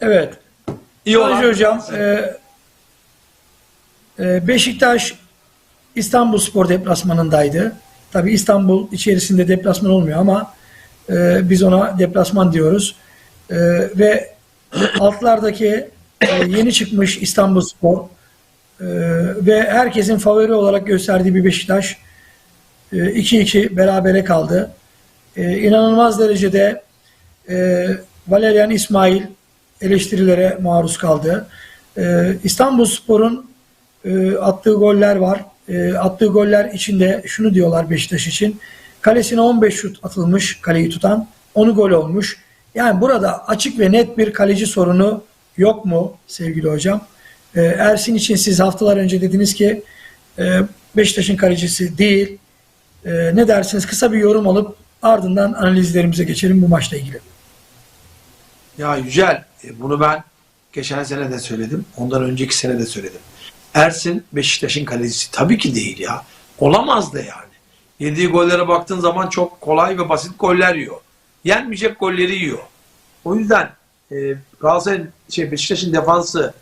Evet. İyi olan Hocam, e, e, Beşiktaş İstanbul Spor deplasmanındaydı. Tabii İstanbul içerisinde deplasman olmuyor ama e, biz ona deplasman diyoruz. E, ve altlardaki e, yeni çıkmış İstanbul Spor e, ve herkesin favori olarak gösterdiği bir Beşiktaş e, 2-2 berabere kaldı. E, inanılmaz derecede e, Valerian İsmail eleştirilere maruz kaldı. E, İstanbul Spor'un e, attığı goller var. E, attığı goller içinde şunu diyorlar Beşiktaş için. Kalesine 15 şut atılmış kaleyi tutan. Onu gol olmuş. Yani burada açık ve net bir kaleci sorunu yok mu sevgili hocam? E, Ersin için siz haftalar önce dediniz ki e, Beşiktaş'ın kalecisi değil. E, ne dersiniz? Kısa bir yorum alıp ardından analizlerimize geçelim bu maçla ilgili. Ya Yücel, bunu ben geçen sene de söyledim. Ondan önceki sene de söyledim. Ersin Beşiktaş'ın kalecisi. Tabii ki değil ya. Olamaz da yani. Yediği gollere baktığın zaman çok kolay ve basit goller yiyor. Yenmeyecek golleri yiyor. O yüzden e, Galatasaray'ın şey Beşiktaş'ın defansı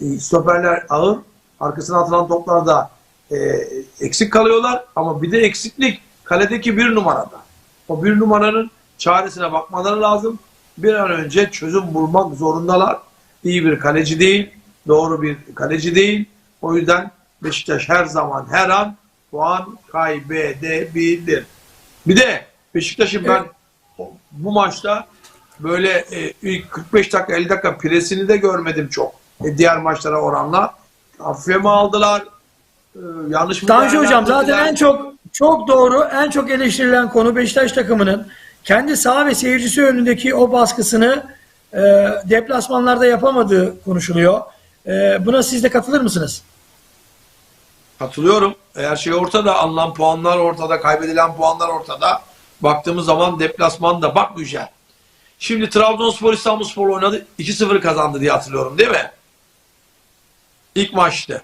e, stoperler ağır. Arkasına atılan toplarda e, eksik kalıyorlar. Ama bir de eksiklik kaledeki bir numarada. O bir numaranın çaresine bakmaları lazım. Bir an önce çözüm bulmak zorundalar. İyi bir kaleci değil, doğru bir kaleci değil. O yüzden Beşiktaş her zaman her an puan kaybedebilir. Bir de Beşiktaş'ın ben bu maçta böyle e, ilk 45 dakika 50 dakika presini de görmedim çok. E, diğer maçlara oranla. Hafife mi aldılar? E, yanlış mı? Tanju Hocam zaten en çok çok doğru, en çok eleştirilen konu Beşiktaş takımının kendi saha ve seyircisi önündeki o baskısını e, deplasmanlarda yapamadığı konuşuluyor. E, buna siz de katılır mısınız? Katılıyorum. Her şey ortada. Alınan puanlar ortada. Kaybedilen puanlar ortada. Baktığımız zaman deplasmanda bak güzel. Şimdi Trabzonspor İstanbulspor oynadı. 2-0 kazandı diye hatırlıyorum değil mi? İlk maçtı.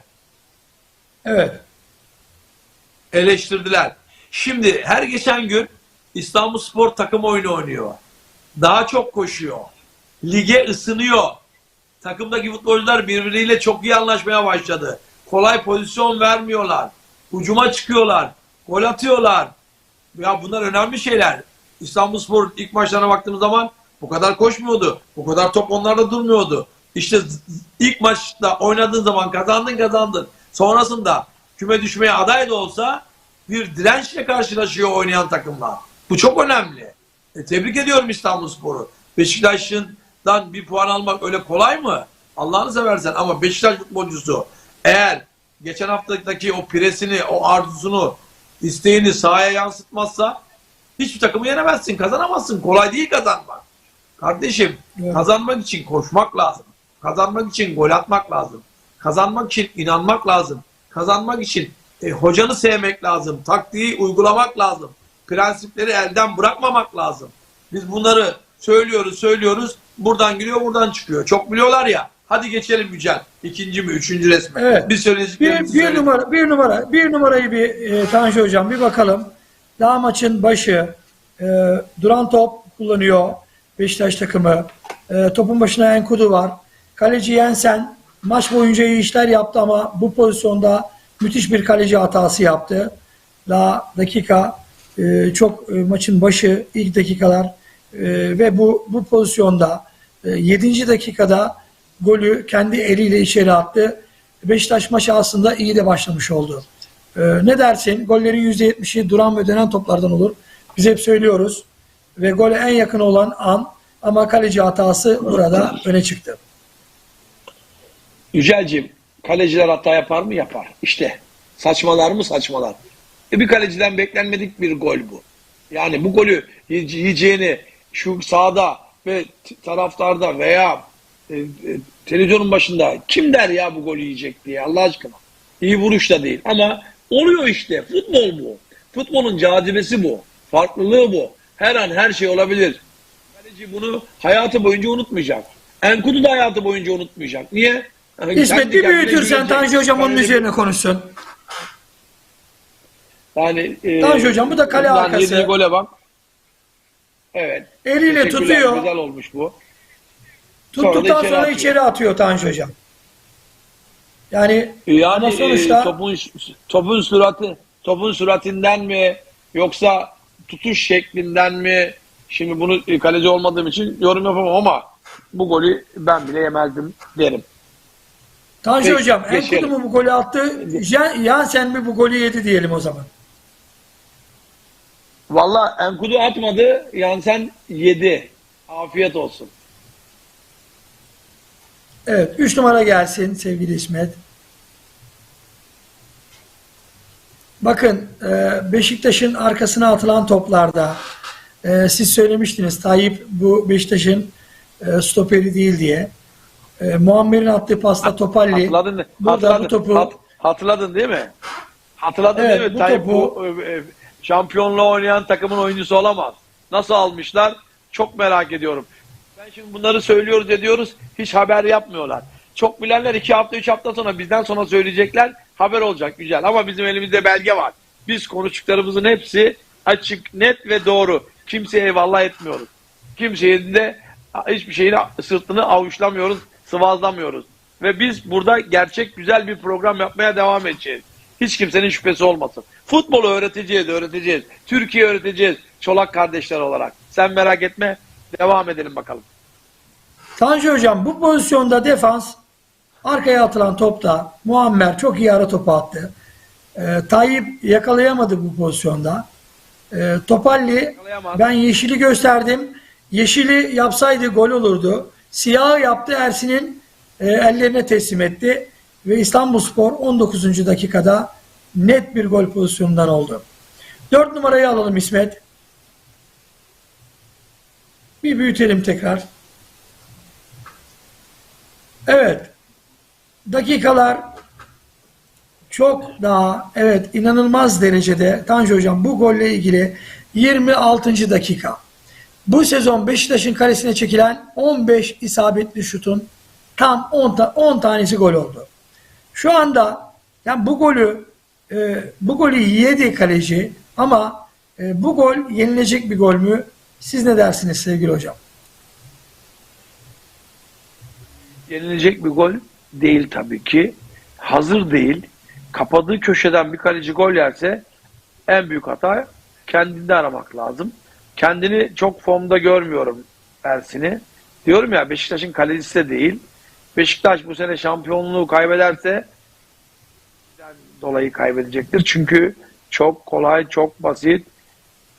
Evet. Eleştirdiler. Şimdi her geçen gün İstanbulspor takım oyunu oynuyor. Daha çok koşuyor. Lige ısınıyor. Takımdaki futbolcular birbiriyle çok iyi anlaşmaya başladı. Kolay pozisyon vermiyorlar. Hucuma çıkıyorlar. Gol atıyorlar. Ya bunlar önemli şeyler. İstanbulspor ilk maçlarına baktığımız zaman bu kadar koşmuyordu. Bu kadar top onlarda durmuyordu. İşte ilk maçta oynadığın zaman kazandın kazandın. Sonrasında küme düşmeye aday da olsa bir dirençle karşılaşıyor oynayan takımlar. Bu çok önemli. E, tebrik ediyorum İstanbulspor'u. Beşiktaş'tan bir puan almak öyle kolay mı? Allah'ını seversen ama Beşiktaş futbolcusu eğer geçen haftaki o presini, o arzusunu, isteğini sahaya yansıtmazsa hiçbir takımı yenemezsin, kazanamazsın. Kolay değil kazanmak. Kardeşim Evet. kazanmak için koşmak lazım. Kazanmak için gol atmak lazım. Kazanmak için inanmak lazım. Kazanmak için e, hocanı sevmek lazım. Taktiği uygulamak lazım. Prensipleri elden bırakmamak lazım. Biz bunları söylüyoruz, söylüyoruz. Buradan giriyor, buradan çıkıyor. Çok biliyorlar ya. Hadi geçelim Yücel. İkinci mi, üçüncü resme. Evet. Bir söyleyeceklerimizi Bir, bir numara, bir numara, bir numarayı bir e, Tanju Hocam bir bakalım. Daha maçın başı e, duran top kullanıyor Beşiktaş takımı. E, topun başına Enkudu var. Kaleci Yensen maç boyunca iyi işler yaptı ama bu pozisyonda müthiş bir kaleci hatası yaptı. Daha dakika e, çok e, maçın başı ilk dakikalar e, ve bu bu pozisyonda e, 7. dakikada golü kendi eliyle içeri attı. Beşiktaş maçı aslında iyi de başlamış oldu. Ee, ne dersin? Gollerin %70'i duran ve dönen toplardan olur. Biz hep söylüyoruz. Ve gole en yakın olan an ama kaleci hatası burada öne çıktı. Yücelciğim kaleciler hata yapar mı? Yapar. İşte saçmalar mı? Saçmalar. E bir kaleciden beklenmedik bir gol bu. Yani bu golü yiye- yiyeceğini şu sahada ve taraftarda veya e, e, televizyonun başında kim der ya bu golü yiyecek diye Allah aşkına. İyi vuruş da değil ama oluyor işte. Futbol bu. Futbolun cazibesi bu. Farklılığı bu. Her an her şey olabilir. Kaleci bunu hayatı boyunca unutmayacak. Enkudu da hayatı boyunca unutmayacak. Niye? Yani İsmet bir büyütürsen. Tanju Hocam onun üzerine konuşsun. Yani e, Tanju Hocam, bu da kale arkası. yediği gole bak. Evet. Eliyle tutuyor. Güzel olmuş bu. Tuttuktan sonra atıyor. içeri atıyor Tanju Hocam. Yani, Yani ama sonuçta e, topun topun sürati topun süratinden mi yoksa tutuş şeklinden mi? Şimdi bunu e, kaleci olmadığım için yorum yapamam ama bu golü ben bile yemezdim derim. Tanju Peki, Hocam. Enkudu mu bu golü attı? Jan, Jansen mi bu golü yedi diyelim o zaman. Valla Enkudu atmadı. Yansen yedi. Afiyet olsun. Evet 3 numara gelsin sevgili İsmet. Bakın e, Beşiktaş'ın arkasına atılan toplarda e, siz söylemiştiniz Tayyip bu Beşiktaş'ın e, stoperi değil diye. Muammer'in attığı pasta Topalli. Hatırladın, Burada hatırladın, bu topu hat- hatırladın değil mi? Hatırladın Evet, değil mi? bu Tayyip topu- bu şampiyonluğu oynayan takımın oyuncusu olamaz. Nasıl almışlar? Çok merak ediyorum. Ben şimdi bunları söylüyoruz ediyoruz. Hiç haber yapmıyorlar. Çok bilenler iki hafta üç hafta sonra bizden sonra söyleyecekler. Haber olacak güzel. Ama bizim elimizde belge var. Biz konuştuklarımızın hepsi açık, net ve doğru. Kimseye eyvallah etmiyoruz. Kimsenin de hiçbir şeyin sırtını avuçlamıyoruz, sıvazlamıyoruz. Ve biz burada gerçek güzel bir program yapmaya devam edeceğiz. Hiç kimsenin şüphesi olmasın. Futbolu öğreteceğiz, öğreteceğiz. Türkiye öğreteceğiz. Çolak kardeşler olarak. Sen merak etme. Devam edelim bakalım. Tanju Hocam bu pozisyonda defans arkaya atılan topta Muammer çok iyi ara topu attı. E, Tayyip yakalayamadı bu pozisyonda. E, Topalli ben yeşili gösterdim. Yeşili yapsaydı gol olurdu. Siyahı yaptı Ersin'in e, ellerine teslim etti. Ve İstanbulspor 19. dakikada net bir gol pozisyonundan oldu. 4 numarayı alalım İsmet. Bir büyütelim tekrar. Evet. Dakikalar çok daha evet inanılmaz derecede Tanju Hocam bu golle ilgili 26. dakika. Bu sezon Beşiktaş'ın kalesine çekilen 15 isabetli şutun tam 10, ta- 10 tanesi gol oldu. Şu anda yani bu golü e, bu golü yedi kaleci ama e, bu gol yenilecek bir gol mü? Siz ne dersiniz sevgili hocam? Yenilecek bir gol değil tabii ki. Hazır değil. Kapadığı köşeden bir kaleci gol yerse en büyük hata kendinde aramak lazım. Kendini çok formda görmüyorum Ersin'i. Diyorum ya Beşiktaş'ın kalecisi de değil. Beşiktaş bu sene şampiyonluğu kaybederse dolayı kaybedecektir. Çünkü çok kolay, çok basit,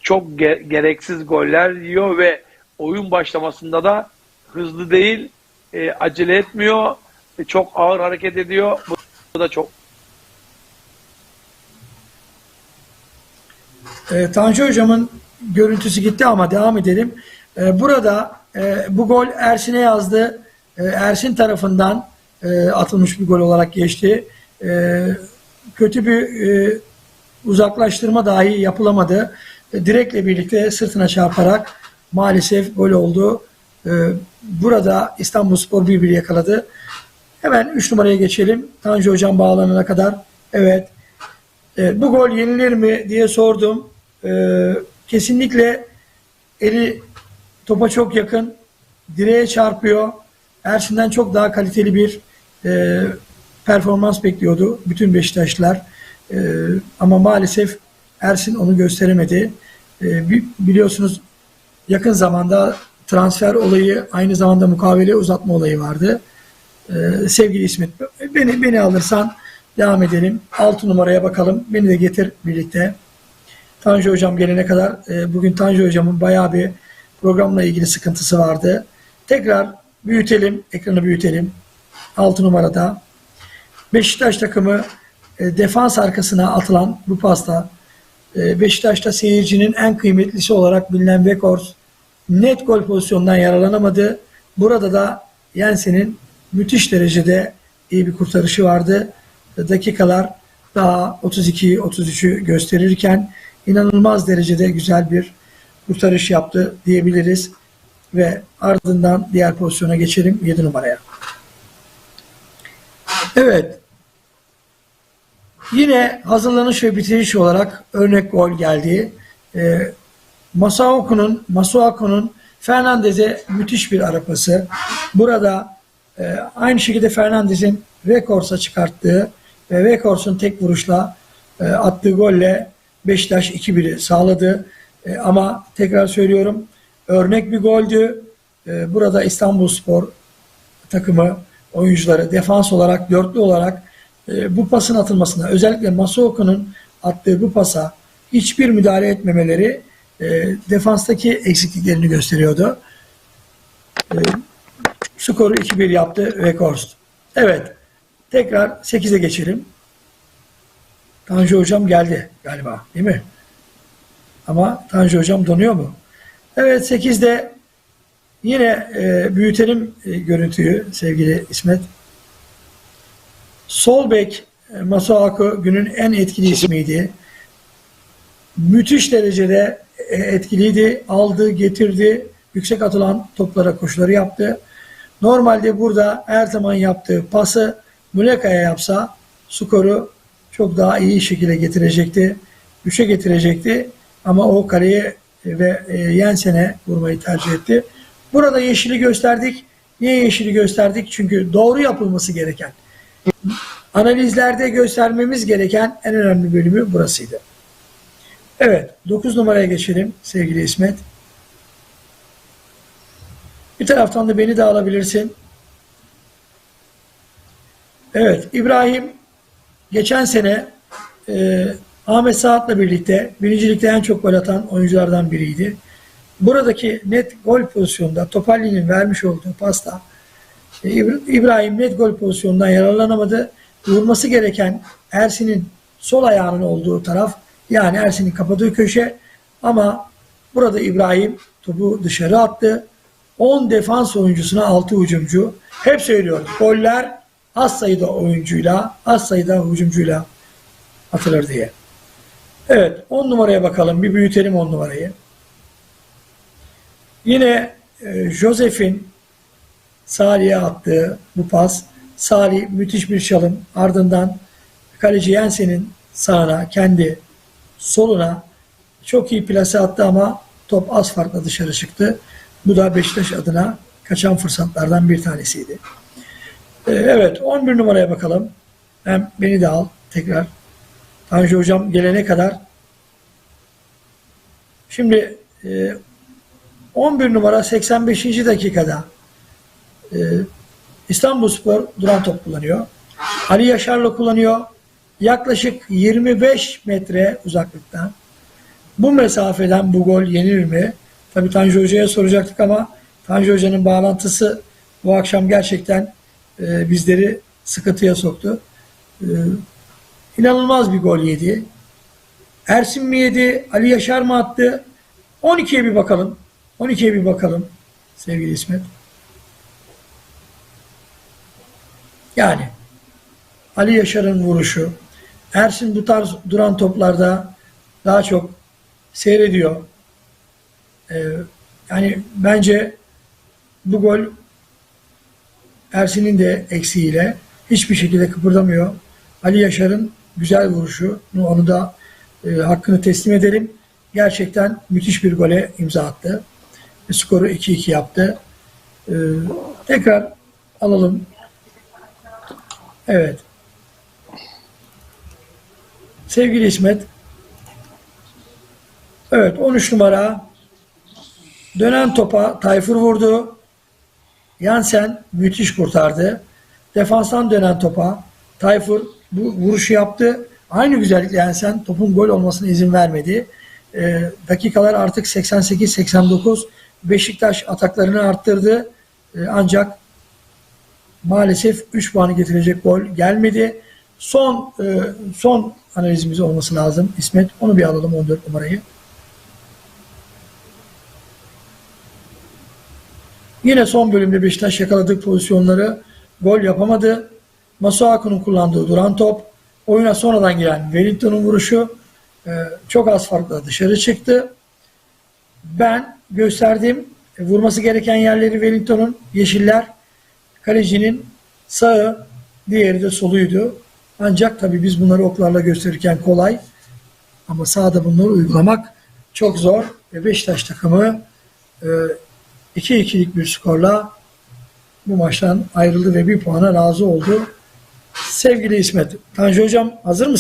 çok ge- gereksiz goller yiyor ve oyun başlamasında da hızlı değil, e, acele etmiyor, e, çok ağır hareket ediyor. Bu, da çok E, Tanju Hocam'ın görüntüsü gitti ama devam edelim. E, burada e, bu gol Ersin'e yazdı. E, Ersin tarafından e, atılmış bir gol olarak geçti. E, kötü bir e, uzaklaştırma dahi yapılamadı. E, direkle birlikte sırtına çarparak maalesef gol oldu. E, burada İstanbulspor bir bir yakaladı. Hemen 3 numaraya geçelim. Tanju Hocam bağlanana kadar. Evet. Evet, bu gol yenilir mi diye sordum. Ee, kesinlikle eli topa çok yakın. Direğe çarpıyor. Ersin'den çok daha kaliteli bir e, performans bekliyordu bütün Beşiktaşlılar. E, ama maalesef Ersin onu gösteremedi. E, bi- biliyorsunuz yakın zamanda transfer olayı aynı zamanda mukavele uzatma olayı vardı. Ee, sevgili İsmet beni beni alırsan devam edelim. 6 numaraya bakalım. Beni de getir birlikte. Tanju hocam gelene kadar e, bugün Tanju hocamın bayağı bir programla ilgili sıkıntısı vardı. Tekrar büyütelim, ekranı büyütelim. 6 numarada Beşiktaş takımı e, defans arkasına atılan bu pasta e, Beşiktaş'ta seyircinin en kıymetlisi olarak bilinen Vekors net gol pozisyonundan yararlanamadı. Burada da Jensen'in müthiş derecede iyi bir kurtarışı vardı. Dakikalar daha 32'yi 33'ü gösterirken inanılmaz derecede güzel bir kurtarış yaptı diyebiliriz. Ve ardından diğer pozisyona geçelim 7 numaraya. Evet. Yine hazırlanış ve bitiriş olarak örnek gol geldi. Ee, Masaoku'nun Masuaku'nun Fernandez'e müthiş bir ara pası. Burada e, aynı şekilde Fernandez'in Rekors'a çıkarttığı ve Rekors'un tek vuruşla e, attığı golle Beşiktaş 2-1'i sağladı. E, ama tekrar söylüyorum örnek bir goldü. E, burada İstanbulspor takımı oyuncuları defans olarak, dörtlü olarak e, bu pasın atılmasına özellikle Masuoku'nun attığı bu pasa hiçbir müdahale etmemeleri e, defanstaki eksikliklerini gösteriyordu. E, skoru 2-1 yaptı Weghorst. Evet. Tekrar 8'e geçelim. Tanju Hocam geldi galiba değil mi? Ama Tanju Hocam donuyor mu? Evet 8'de yine e, büyütelim e, görüntüyü sevgili İsmet. Sol bek e, Masuaku günün en etkili ismiydi. Müthiş derecede e, etkiliydi. Aldı, getirdi. Yüksek atılan toplara koşuları yaptı. Normalde burada her zaman yaptığı pası Muleka'ya yapsa skoru çok daha iyi şekilde getirecekti. Üçe getirecekti. Ama o kaleye ve e, Jensen'e vurmayı tercih etti. Burada yeşili gösterdik. Niye yeşili gösterdik? Çünkü doğru yapılması gereken analizlerde göstermemiz gereken en önemli bölümü burasıydı. Evet, 9 numaraya geçelim sevgili İsmet. Bir taraftan da beni de alabilirsin. Evet, İbrahim geçen sene e, Ahmet Saat'la birlikte birincilikte en çok gol atan oyunculardan biriydi. Buradaki net gol pozisyonunda Topalli'nin vermiş olduğu pasta e, İbra- İbrahim net gol pozisyonundan yararlanamadı. Vurması gereken Ersin'in sol ayağının olduğu taraf yani Ersin'in kapadığı köşe ama burada İbrahim topu dışarı attı. 10 defans oyuncusuna 6 hücumcu. Hep söylüyorum goller az sayıda oyuncuyla az sayıda hücumcuyla atılır diye. Evet 10 numaraya bakalım bir büyütelim 10 numarayı. Yine e, Josef'in Salih'e attığı bu pas. Salih müthiş bir çalım. Ardından kaleci Jensen'in sağına, kendi soluna çok iyi plase attı ama top az farkla dışarı çıktı. Bu da Beşiktaş adına kaçan fırsatlardan bir tanesiydi. Ee, evet 11 numaraya bakalım. Hem beni de al tekrar. Tanju Hocam gelene kadar. Şimdi e, 11 numara 85. dakikada e, İstanbulspor duran top kullanıyor. Ali Yaşar'la kullanıyor. Yaklaşık 25 metre uzaklıktan. Bu mesafeden bu gol yenir mi? Tabii Tanju Hoca'ya soracaktık ama Tanju Hoca'nın bağlantısı bu akşam gerçekten e, bizleri sıkıntıya soktu. E, inanılmaz bir gol yedi. Ersin mi yedi? Ali Yaşar mı attı? 12'ye bir bakalım. 12'ye bir bakalım sevgili İsmet. Yani Ali Yaşar'ın vuruşu, Ersin bu tarz duran toplarda daha çok seyrediyor. Ee, yani bence bu gol Ersin'in de eksiğiyle hiçbir şekilde kıpırdamıyor. Ali Yaşar'ın güzel vuruşu, onu da e, hakkını teslim edelim. Gerçekten müthiş bir gole imza attı. E, skoru 2-2 yaptı. E, tekrar alalım. Evet. Sevgili İsmet. Evet 13 numara. Dönen topa Tayfur vurdu. Yansen müthiş kurtardı. Defanstan dönen topa Tayfur bu vuruşu yaptı. Aynı güzellikle Yansen topun gol olmasına izin vermedi. Ee, dakikalar artık 88-89. Beşiktaş ataklarını arttırdı. Ee, ancak maalesef 3 puanı getirecek gol gelmedi. Son e, son analizimiz olması lazım. İsmet onu bir alalım 14 numarayı. Yine son bölümde Beşiktaş yakaladığı pozisyonları gol yapamadı. Masuaku'nun kullandığı duran top, oyuna sonradan giren Wellington'un vuruşu e, çok az farkla dışarı çıktı. Ben gösterdiğim e, vurması gereken yerleri Wellington'un yeşiller, kalecinin sağı, diğeri de soluydu. Ancak tabii biz bunları oklarla gösterirken kolay. Ama sahada bunları uygulamak çok zor. Ve Beşiktaş takımı e, 2-2'lik bir skorla bu maçtan ayrıldı ve bir puana razı oldu. Sevgili İsmet, Tanju Hocam hazır mısın?